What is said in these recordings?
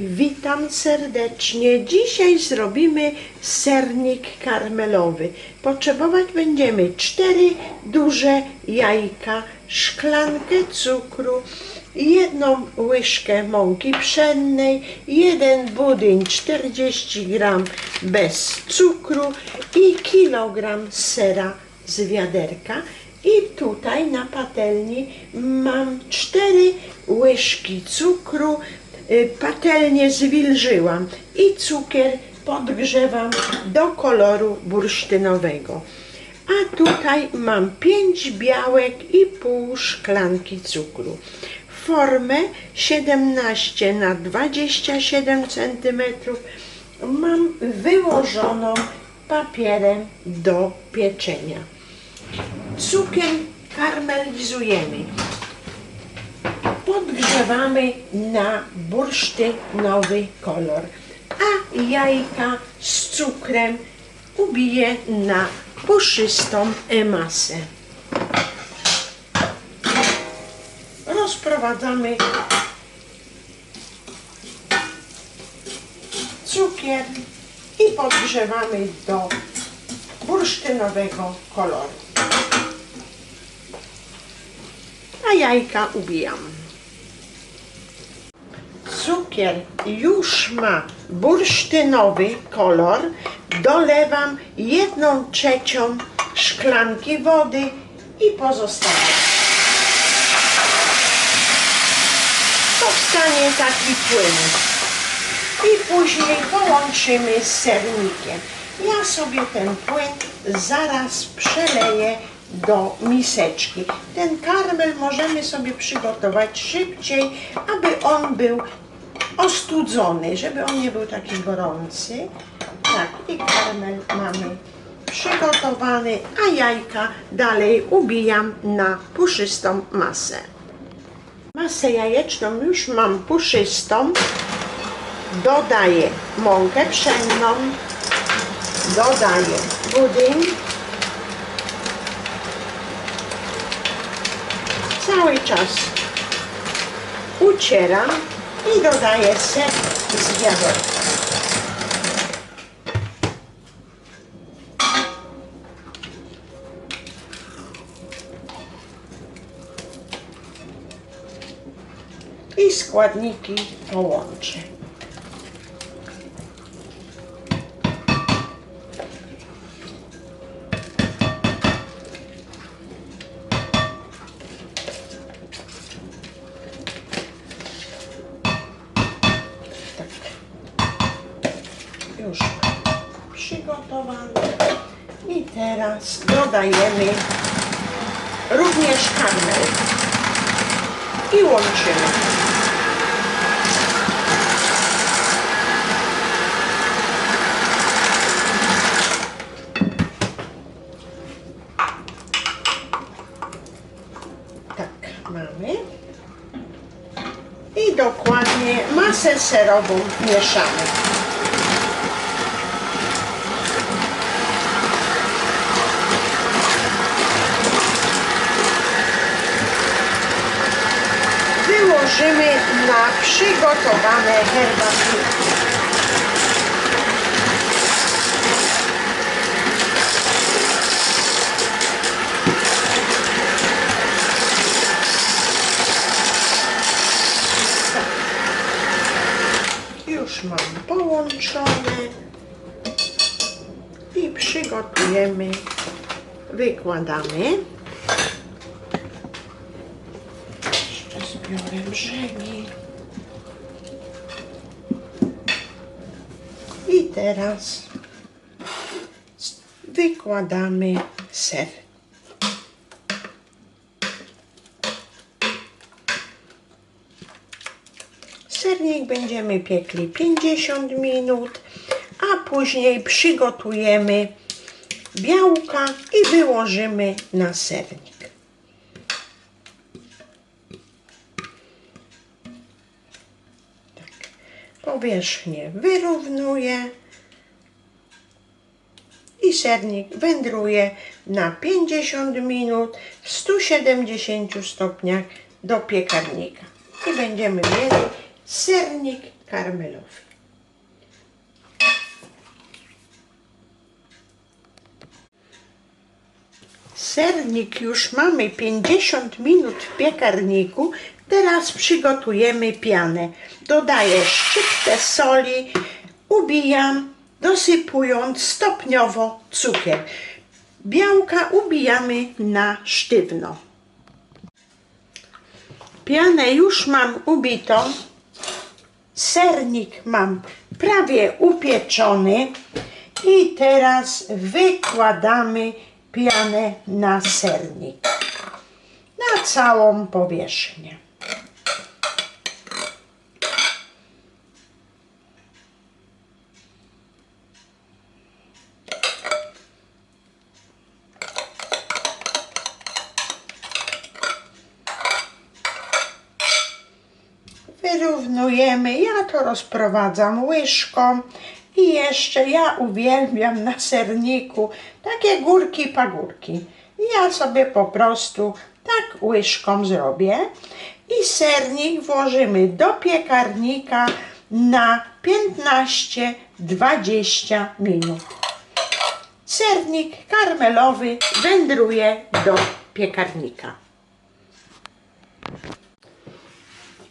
Witam serdecznie. Dzisiaj zrobimy sernik karmelowy. Potrzebować będziemy cztery duże jajka, szklankę cukru, jedną łyżkę mąki pszennej, jeden budyń 40 gram bez cukru i kilogram sera z wiaderka. I tutaj na patelni mam cztery łyżki cukru, patelnię zwilżyłam i cukier podgrzewam do koloru bursztynowego. A tutaj mam 5 białek i pół szklanki cukru. Formę 17 na 27 cm mam wyłożoną papierem do pieczenia. Cukier karmelizujemy podgrzewamy na bursztynowy kolor, a jajka z cukrem ubiję na puszystą masę. Rozprowadzamy cukier i podgrzewamy do bursztynowego koloru a jajka ubijam. Cukier już ma bursztynowy kolor. Dolewam jedną trzecią szklanki wody i pozostawiam. Powstanie taki płyn. I później połączymy z sernikiem. Ja sobie ten płyn zaraz przeleję do miseczki. Ten karmel możemy sobie przygotować szybciej, aby on był ostudzony, żeby on nie był taki gorący. Tak, i karmel mamy przygotowany, a jajka dalej ubijam na puszystą masę. Masę jajeczną już mam puszystą. Dodaję mąkę pszenną, dodaję budyń, cały czas ucieram i dodaję ser z wiaderka. I składniki połączę. Już mam przygotowane. I teraz dodajemy również karmel i łączymy. Tak, mamy. I dokładnie masę serową mieszamy. Wyłożymy na przygotowane herbatki. Już mam połączone i przygotujemy, wykładamy. Zbiorę brzegi. I teraz wykładamy ser. Sernik będziemy piekli 50 minut, a później przygotujemy białka i wyłożymy na sernik. Powierzchnię wyrównuję i sernik wędruje na 50 minut w 170 stopniach do piekarnika. I będziemy mieli sernik karmelowy. Sernik już mamy 50 minut w piekarniku. Teraz przygotujemy pianę. Dodaję szczyptę soli, ubijam, dosypując stopniowo cukier. Białka ubijamy na sztywno. Pianę już mam ubitą. Sernik mam prawie upieczony. I teraz wykładamy pianę na sernik. Na całą powierzchnię. Wyrównujemy. Ja to rozprowadzam łyżką. I jeszcze ja uwielbiam na serniku takie górki pagórki. Ja sobie po prostu tak łyżką zrobię i sernik włożymy do piekarnika na 15-20 minut. Sernik karmelowy wędruje do piekarnika.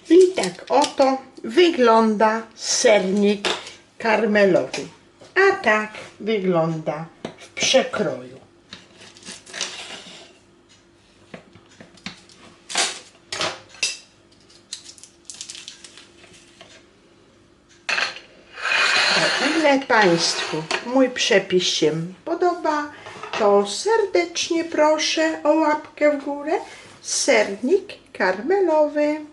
I tak oto wygląda sernik karmelowy. A tak wygląda w przekroju. Ile Państwu mój przepis się podoba, to serdecznie proszę o łapkę w górę. Sernik karmelowy.